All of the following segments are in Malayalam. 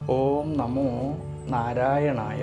ഓം നമോ നാരായണായ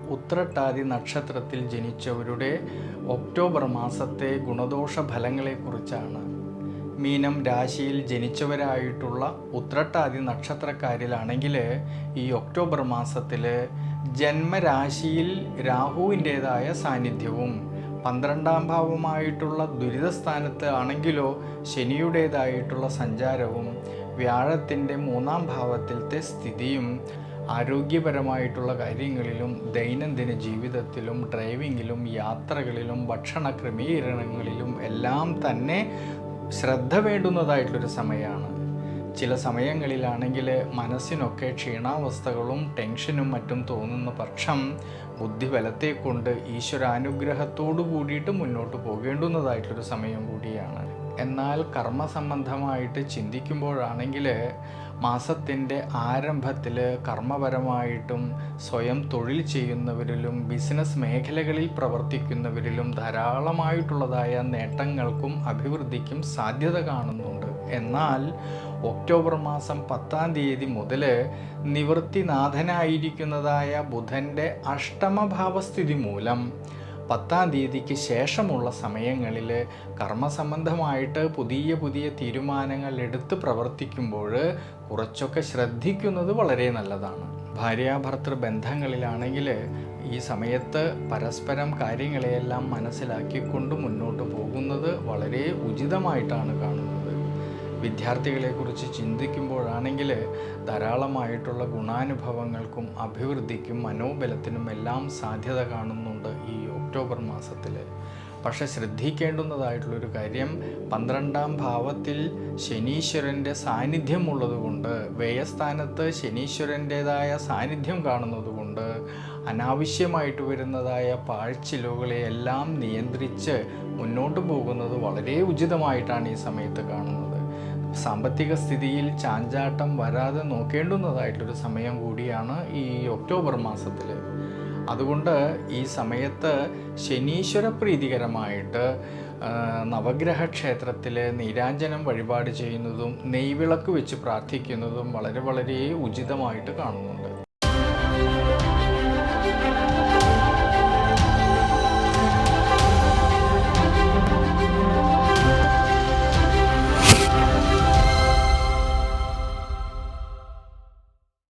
ഉത്രട്ടാതി നക്ഷത്രത്തിൽ ജനിച്ചവരുടെ ഒക്ടോബർ മാസത്തെ ഗുണദോഷ ഫലങ്ങളെക്കുറിച്ചാണ് മീനം രാശിയിൽ ജനിച്ചവരായിട്ടുള്ള ഉത്രട്ടാതി നക്ഷത്രക്കാരിലാണെങ്കിൽ ഈ ഒക്ടോബർ മാസത്തിൽ ജന്മരാശിയിൽ രാഹുവിന്റേതായ സാന്നിധ്യവും പന്ത്രണ്ടാം ഭാവമായിട്ടുള്ള ദുരിതസ്ഥാനത്ത് ആണെങ്കിലോ ശനിയുടേതായിട്ടുള്ള സഞ്ചാരവും വ്യാഴത്തിന്റെ മൂന്നാം ഭാവത്തിലത്തെ സ്ഥിതിയും ആരോഗ്യപരമായിട്ടുള്ള കാര്യങ്ങളിലും ദൈനംദിന ജീവിതത്തിലും ഡ്രൈവിങ്ങിലും യാത്രകളിലും ഭക്ഷണ ക്രമീകരണങ്ങളിലും എല്ലാം തന്നെ ശ്രദ്ധ വേണ്ടുന്നതായിട്ടുള്ളൊരു സമയമാണ് ചില സമയങ്ങളിലാണെങ്കിൽ മനസ്സിനൊക്കെ ക്ഷീണാവസ്ഥകളും ടെൻഷനും മറ്റും തോന്നുന്ന പക്ഷം ബുദ്ധിബലത്തെ കൊണ്ട് ഈശ്വരാനുഗ്രഹത്തോടു കൂടിയിട്ട് മുന്നോട്ട് പോകേണ്ടുന്നതായിട്ടൊരു സമയം കൂടിയാണ്. എന്നാൽ കർമ്മസംബന്ധമായിട്ട് ചിന്തിക്കുമ്പോഴാണെങ്കിൽ മാസത്തിന്റെ ആരംഭത്തിൽ കർമ്മപരമായിട്ടും സ്വയം തൊഴിൽ ചെയ്യുന്നവരിലും ബിസിനസ് മേഖലകളിൽ പ്രവർത്തിക്കുന്നവരിലും ധാരാളമായിട്ടുള്ളതായ നേട്ടങ്ങൾക്കും അഭിവൃദ്ധിക്കും സാധ്യത കാണുന്നുണ്ട്. എന്നാൽ ഒക്ടോബർ മാസം പത്താം തീയതി മുതൽ നിവൃത്തിനാഥനായിരിക്കുന്നതായ ബുധന്റെ അഷ്ടമഭാവസ്ഥിതി മൂലം പത്താം തീയതിക്ക് ശേഷമുള്ള സമയങ്ങളിൽ കർമ്മസംബന്ധമായിട്ട് പുതിയ പുതിയ തീരുമാനങ്ങൾ എടുത്ത് പ്രവർത്തിക്കുമ്പോൾ കുറച്ചൊക്കെ ശ്രദ്ധിക്കുന്നത് വളരെ നല്ലതാണ്. ഭാര്യാഭർത്തൃ ബന്ധങ്ങളിലാണെങ്കിൽ ഈ സമയത്ത് പരസ്പരം കാര്യങ്ങളെയെല്ലാം മനസ്സിലാക്കിക്കൊണ്ട് മുന്നോട്ട് പോകുന്നത് വളരെ ഉചിതമായിട്ടാണ് കാണുന്നത്. വിദ്യാർത്ഥികളെക്കുറിച്ച് ചിന്തിക്കുമ്പോഴാണെങ്കിൽ ധാരാളമായിട്ടുള്ള ഗുണാനുഭവങ്ങൾക്കും അഭിവൃദ്ധിക്കും മനോബലത്തിനും എല്ലാം സാധ്യത കാണുന്നുണ്ട് ഈ ഒക്ടോബർ മാസത്തിൽ പക്ഷെ ശ്രദ്ധിക്കേണ്ടുന്നതായിട്ടുള്ളൊരു കാര്യം പന്ത്രണ്ടാം ഭാവത്തിൽ ശനീശ്വരന്റെ സാന്നിധ്യമുള്ളതുകൊണ്ട് വ്യയസ്ഥാനത്ത് ശനീശ്വരന്റേതായ സാന്നിധ്യം കാണുന്നതുകൊണ്ട് അനാവശ്യമായിട്ട് വരുന്നതായ പാഴ്ചിലുകളെ എല്ലാം നിയന്ത്രിച്ച് മുന്നോട്ട് പോകുന്നത് വളരെ ഉചിതമായിട്ടാണ് ഈ സമയത്ത് കാണുന്നത്. സാമ്പത്തിക സ്ഥിതിയിൽ ചാഞ്ചാട്ടം വരാതെ നോക്കേണ്ടുന്നതായിട്ടൊരു സമയം കൂടിയാണ് ഈ ഒക്ടോബർ മാസത്തിൽ അതുകൊണ്ട് ഈ സമയത്ത് ശനീശ്വര പ്രീതികരമായിട്ട് നവഗ്രഹ ക്ഷേത്രത്തിൽ നീരാഞ്ജനം വഴിപാട് ചെയ്യുന്നതും നെയ്വിളക്ക് വെച്ച് പ്രാർത്ഥിക്കുന്നതും വളരെ വളരെ ഉചിതമായിട്ട് കാണുന്നുണ്ട്.